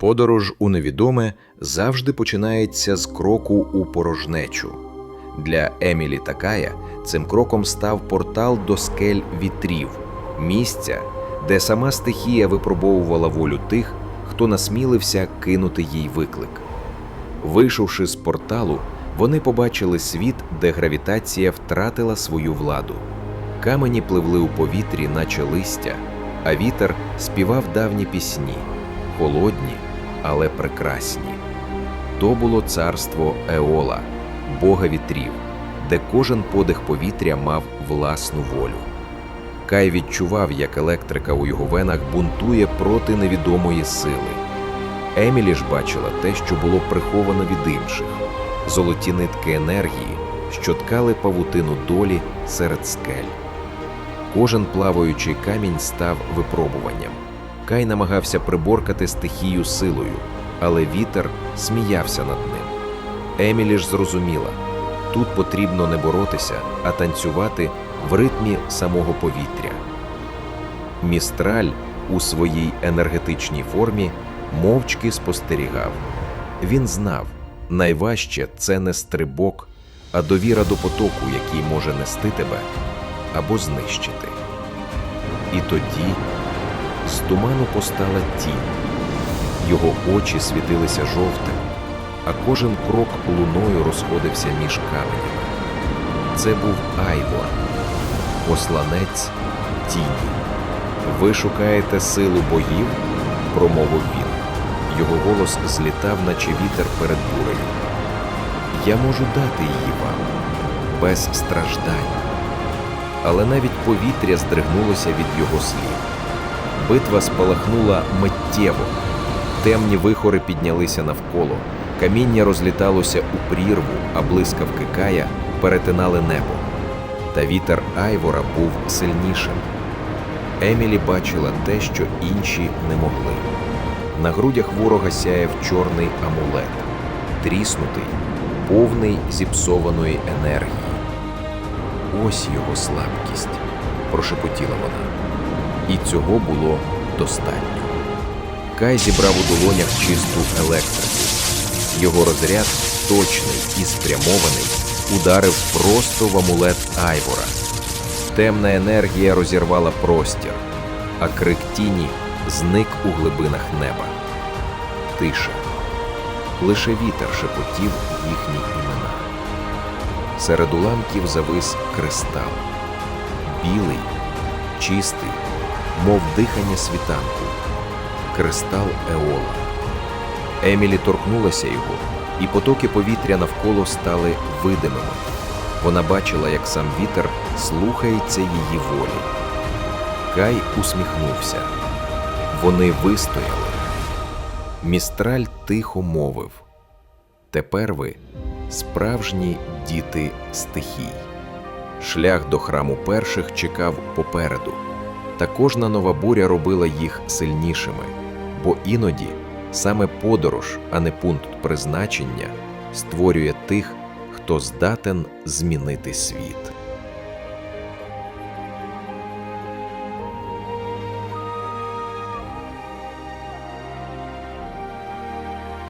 Подорож у невідоме завжди починається з кроку у порожнечу. Для Емілі та Кая цим кроком став портал до скель вітрів, місця, де сама стихія випробовувала волю тих, хто насмілився кинути їй виклик. Вийшовши з порталу, вони побачили світ, де гравітація втратила свою владу. Камені пливли у повітрі, наче листя, а вітер співав давні пісні, холодні, але прекрасні. То було царство Еола, бога вітрів, де кожен подих повітря мав власну волю. Кай відчував, як електрика у його венах бунтує проти невідомої сили. Емілі ж бачила те, що було приховано від інших золоті нитки енергії, що ткали павутину долі серед скель. Кожен плаваючий камінь став випробуванням. Кай намагався приборкати стихію силою, але вітер сміявся над ним. Емілі ж зрозуміла тут потрібно не боротися, а танцювати в ритмі самого повітря. Містраль у своїй енергетичній формі мовчки спостерігав. Він знав, найважче це не стрибок, а довіра до потоку, який може нести тебе або знищити. І тоді туману постала тінь. Його очі світилися жовтим, а кожен крок луною розходився між каменями. Це був Айвор, посланець тіні. Ви шукаєте силу богів? промовив він. Його голос злітав, наче вітер перед бурею. Я можу дати її вам без страждань. Але навіть повітря здригнулося від його слів. Битва спалахнула миттєво. Темні вихори піднялися навколо, каміння розліталося у прірву, а блискавки Кая перетинали небо. Та вітер Айвора був сильнішим. Емілі бачила те, що інші не могли. На грудях ворога сяяв чорний амулет, тріснутий, повний зіпсованої енергії. Ось його слабкість, прошепотіла вона. І цього було достатньо. Кай зібрав у долонях чисту електрику. Його розряд, точний і спрямований, ударив просто в амулет Айвора. Темна енергія розірвала простір, а крик тіні зник у глибинах неба. Тиша. Лише вітер шепотів їхні імена. Серед уламків завис кристал. Білий, чистий, мов дихання світанку. Кристал Еола. Емілі торкнулася його, і потоки повітря навколо стали видимими. Вона бачила, як сам вітер слухається її волі. Кай усміхнувся. Вони вистояли. Містраль тихо мовив: Тепер ви справжні діти стихій. Шлях до храму перших чекав попереду, та кожна нова буря робила їх сильнішими, бо іноді саме подорож, а не пункт призначення, створює тих, хто здатен змінити світ.